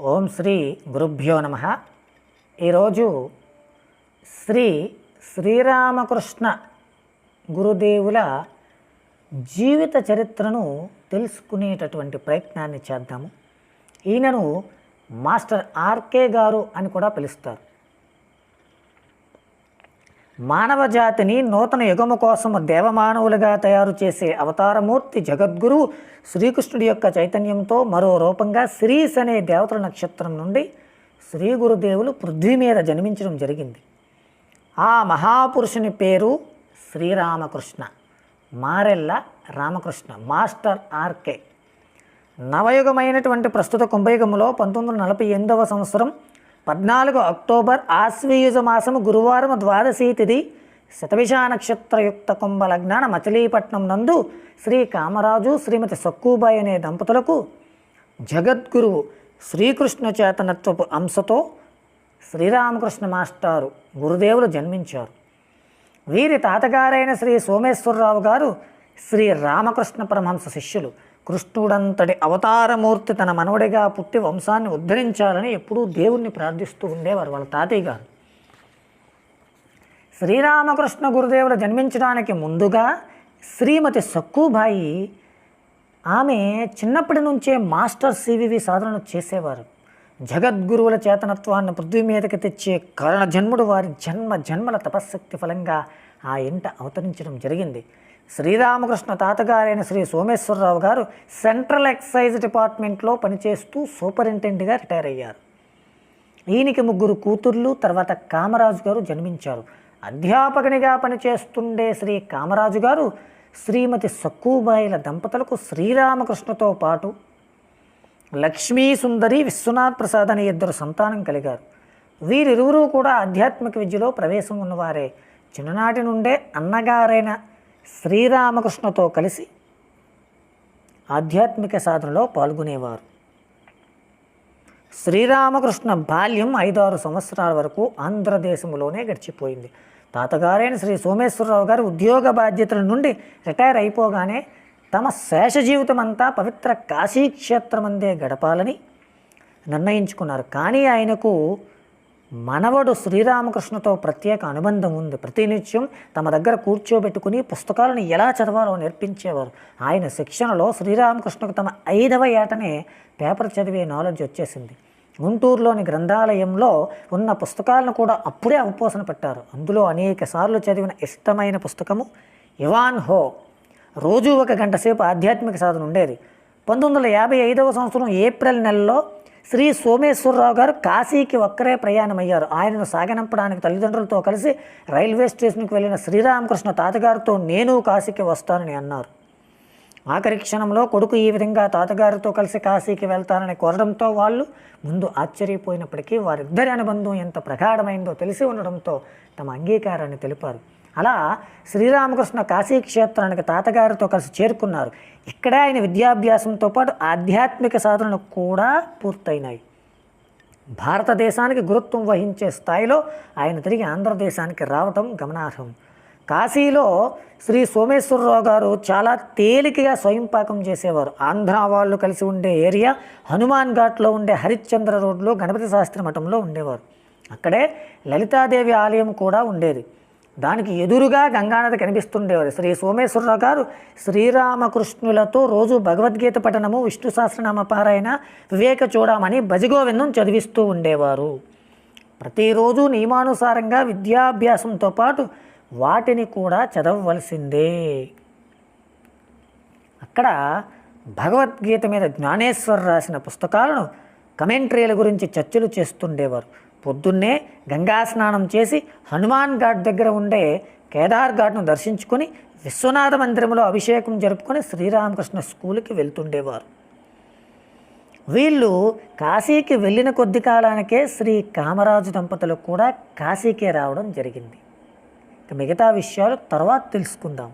ఓం శ్రీ గురుభ్యో నమ. ఈరోజు శ్రీ శ్రీరామకృష్ణ గురుదేవుల జీవిత చరిత్రను తెలుసుకునేటటువంటి ప్రయత్నాన్ని చేద్దాము. ఈయనను మాస్టర్ ఆర్కే గారు అని కూడా పిలుస్తారు. మానవ జాతిని నూతన యుగము కోసము దేవమానవులుగా తయారు చేసే అవతారమూర్తి జగద్గురు శ్రీకృష్ణుడి యొక్క చైతన్యంతో మరో రూపంగా శ్రీస్ అనే దేవతల నక్షత్రం నుండి శ్రీ గురుదేవులు పృథ్వీ మీద జన్మించడం జరిగింది. ఆ మహాపురుషుని పేరు శ్రీరామకృష్ణ మారెల్ల రామకృష్ణ మాస్టర్ ఆర్కే. నవయుగమైనటువంటి ప్రస్తుత కుంభయుగంలో పంతొమ్మిది వందల నలభై ఎనిమిదవ సంవత్సరం పద్నాలుగు అక్టోబర్ ఆశ్వీయుజ మాసము గురువారం ద్వాదశి తిథి శతవిషా నక్షత్రయుక్త కుంభలగ్నాన మచిలీపట్నం నందు శ్రీ కామరాజు శ్రీమతి సక్కుబాయి అనే దంపతులకు జగద్గురువు శ్రీకృష్ణ చేతనత్వపు అంశతో శ్రీరామకృష్ణ మాస్టారు గురుదేవులు జన్మించారు. వీరి తాతగారైన శ్రీ సోమేశ్వరరావు గారు శ్రీ రామకృష్ణ పరమహంస శిష్యులు కృష్ణుడంతటి అవతారమూర్తి తన మనవడిగా పుట్టి వంశాన్ని ఉద్ధరించాలని ఎప్పుడూ దేవుణ్ణి ప్రార్థిస్తూ ఉండేవారు వాళ్ళ తాతయ్య గారు. శ్రీరామకృష్ణ గురుదేవులు జన్మించడానికి ముందుగా శ్రీమతి సక్కుబాయి ఆమె చిన్నప్పటి నుంచే మాస్టర్ సివివి సాధనలు చేసేవారు. జగద్గురువుల చేతనత్వాన్ని పృథ్వీ మీదకి తెచ్చే కరణ జన్ముడు వారి జన్మ జన్మల తపశ్శక్తి ఫలంగా ఆ ఇంట అవతరించడం జరిగింది. శ్రీరామకృష్ణ తాతగారైన శ్రీ సోమేశ్వరరావు గారు సెంట్రల్ ఎక్సైజ్ డిపార్ట్మెంట్లో పనిచేస్తూ సూపరింటెండెంట్గా రిటైర్ అయ్యారు ఈయనకి ముగ్గురు కూతుర్లు తర్వాత కామరాజు గారు జన్మించారు. అధ్యాపకునిగా పనిచేస్తుండే శ్రీ కామరాజు గారు శ్రీమతి సక్కుబాయిల దంపతులకు శ్రీరామకృష్ణతో పాటు లక్ష్మీ సుందరి విశ్వనాథ్ ప్రసాద్ అనే ఇద్దరు సంతానం కలిగారు. వీరిరువురు కూడా ఆధ్యాత్మిక విద్యలో ప్రవేశం ఉన్నవారే. చిన్ననాటి నుండే అన్నగారైన శ్రీరామకృష్ణతో కలిసి ఆధ్యాత్మిక సాధనలో పాల్గొనేవారు. శ్రీరామకృష్ణ బాల్యం ఐదారు సంవత్సరాల వరకు ఆంధ్రదేశంలోనే గడిచిపోయింది. తాతగారైన శ్రీ సోమేశ్వరరావు గారు ఉద్యోగ బాధ్యతల నుండి రిటైర్ అయిపోగానే తమ శేష జీవితం అంతా పవిత్ర కాశీక్షేత్రమందే గడపాలని నిర్ణయించుకున్నారు. కానీ ఆయనకు మనవడు శ్రీరామకృష్ణతో ప్రత్యేక అనుబంధం ఉంది. ప్రతినిత్యం తమ దగ్గర కూర్చోబెట్టుకుని పుస్తకాలను ఎలా చదవాలో నేర్పించేవారు. ఆయన శిక్షణలో శ్రీరామకృష్ణకు తమ ఐదవ ఏటనే పేపర్ చదివే నాలెడ్జ్ వచ్చేసింది. గుంటూరులోని గ్రంథాలయంలో ఉన్న పుస్తకాలను కూడా అప్పుడే అవపోసన పెట్టారు. అందులో అనేక సార్లు చదివిన ఇష్టమైన పుస్తకము ఇవాన్ హో. రోజు ఒక గంట సేపు ఆధ్యాత్మిక సాధన ఉండేది. పంతొమ్మిది వందల యాభై ఐదవ సంవత్సరం ఏప్రిల్ నెలలో శ్రీ సోమేశ్వరరావు గారు కాశీకి ఒక్కరే ప్రయాణమయ్యారు. ఆయనను సాగనంపడానికి తల్లిదండ్రులతో కలిసి రైల్వే స్టేషన్కి వెళ్ళిన శ్రీరామకృష్ణ తాతగారితో నేను కాశీకి వస్తానని అన్నారు. ఆఖరి క్షణంలో కొడుకు ఈ విధంగా తాతగారితో కలిసి కాశీకి వెళ్తానని కోరడంతో వాళ్ళు ముందు ఆశ్చర్యపోయినప్పటికీ వారిద్దరి అనుబంధం ఎంత ప్రగాఢమైందో తెలిసి ఉండడంతో తమ అంగీకారాన్ని తెలిపారు. అలా శ్రీరామకృష్ణ కాశీ క్షేత్రానికి తాతగారితో కలిసి చేరుకున్నారు. ఇక్కడే ఆయన విద్యాభ్యాసంతో పాటు ఆధ్యాత్మిక సాధనలు కూడా పూర్తయినాయి. భారతదేశానికి గురుత్వం వహించే స్థాయిలో ఆయన తిరిగి ఆంధ్రదేశానికి రావటం గమనార్హం. కాశీలో శ్రీ సోమేశ్వరరావు గారు చాలా తేలికగా స్వయంపాకం చేసేవారు. ఆంధ్ర వాళ్ళు కలిసి ఉండే ఏరియా హనుమాన్ ఘాట్లో ఉండే హరిశ్చంద్ర రోడ్లో గణపతి శాస్త్రి మఠంలో ఉండేవారు. అక్కడే లలితాదేవి ఆలయం కూడా ఉండేది. దానికి ఎదురుగా గంగానది కనిపిస్తుండేవారు. శ్రీ సోమేశ్వరరావు గారు శ్రీరామకృష్ణులతో రోజు భగవద్గీత పఠనము విష్ణు సహస్రనామ పారాయణ వివేక చూడమని భజగోవిందం చదివిస్తూ ఉండేవారు. ప్రతిరోజు నియమానుసారంగా విద్యాభ్యాసంతో పాటు వాటిని కూడా చదవవలసిందే. అక్కడ భగవద్గీత మీద జ్ఞానేశ్వర్ రాసిన పుస్తకాలను కమెంట్రీల గురించి చర్చలు చేస్తుండేవారు. పొద్దున్నే గంగా స్నానం చేసి హనుమాన్ ఘాట్ దగ్గర ఉండే కేదార్ ఘాట్ను దర్శించుకొని విశ్వనాథ మందిరంలో అభిషేకం జరుపుకొని శ్రీరామకృష్ణ స్కూల్కి వెళ్తుండేవారు. వీళ్ళు కాశీకి వెళ్ళిన కొద్ది కాలానికే శ్రీ కామరాజు దంపతులు కూడా కాశీకే రావడం జరిగింది. ఇక మిగతా విషయాలు తర్వాత తెలుసుకుందాం.